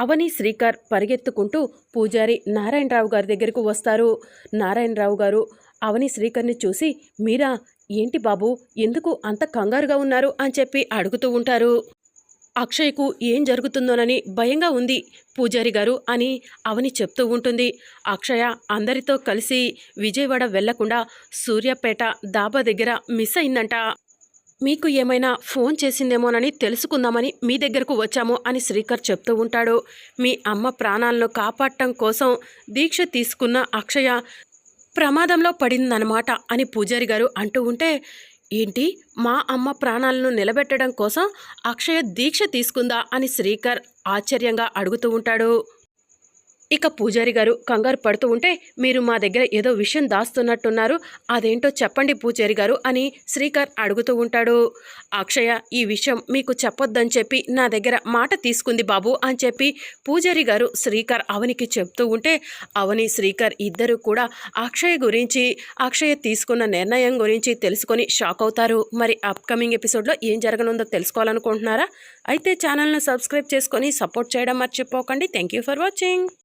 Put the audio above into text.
అవని శ్రీకర్ పరిగెత్తుకుంటూ పూజారి నారాయణరావు గారి దగ్గరకు వస్తారు. నారాయణరావు గారు అవని శ్రీకర్ని చూసి మీరా ఏంటి బాబు ఎందుకు అంత కంగారుగా ఉన్నారు? అని చెప్పి అడుగుతూ ఉంటారు. అక్షయ్కు ఏం జరుగుతుందోనని భయంగా ఉంది పూజారి గారు అని అవని చెప్తూ ఉంటుంది. అక్షయ అందరితో కలిసి విజయవాడ వెళ్ళకుండా సూర్యాపేట దాబా దగ్గర మిస్ అయిందంట. మీకు ఏమైనా ఫోన్ చేసిందేమోనని తెలుసుకుందామని మీ దగ్గరకు వచ్చాము అని శ్రీకర్ చెప్తూ ఉంటాడు. మీ అమ్మ ప్రాణాలను కాపాడటం కోసం దీక్ష తీసుకున్న అక్షయ ప్రమాదంలో పడిందన్నమాట అని పూజారి గారు అంటూ ఉంటే ఏంటి? మా అమ్మ ప్రాణాలను నిలబెట్టడం కోసం అక్షయ దీక్ష తీసుకుందా? అని శ్రీకర్ ఆశ్చర్యంగా అడుగుతూ ఉంటాడు. ఇక పూజారి గారు కంగారు పడుతూ ఉంటే మీరు మా దగ్గర ఏదో విషయం దాస్తున్నట్టున్నారు. అదేంటో చెప్పండి పూజారి గారు అని శ్రీకర్ అడుగుతూ ఉంటాడు. అక్షయ ఈ విషయం మీకు చెప్పొద్దని చెప్పి నా దగ్గర మాట తీసుకుంది బాబు అని చెప్పి పూజారి గారు శ్రీకర్ అవనికి చెప్తూ ఉంటే అవని శ్రీకర్ ఇద్దరు కూడా అక్షయ గురించి అక్షయ తీసుకున్న నిర్ణయం గురించి తెలుసుకొని షాక్ అవుతారు. మరి అప్కమింగ్ ఎపిసోడ్లో ఏం జరగనుందో తెలుసుకోవాలనుకుంటున్నారా? అయితే ఛానల్ను సబ్స్క్రైబ్ చేసుకొని సపోర్ట్ చేయడం మర్చిపోకండి. Thank you for watching.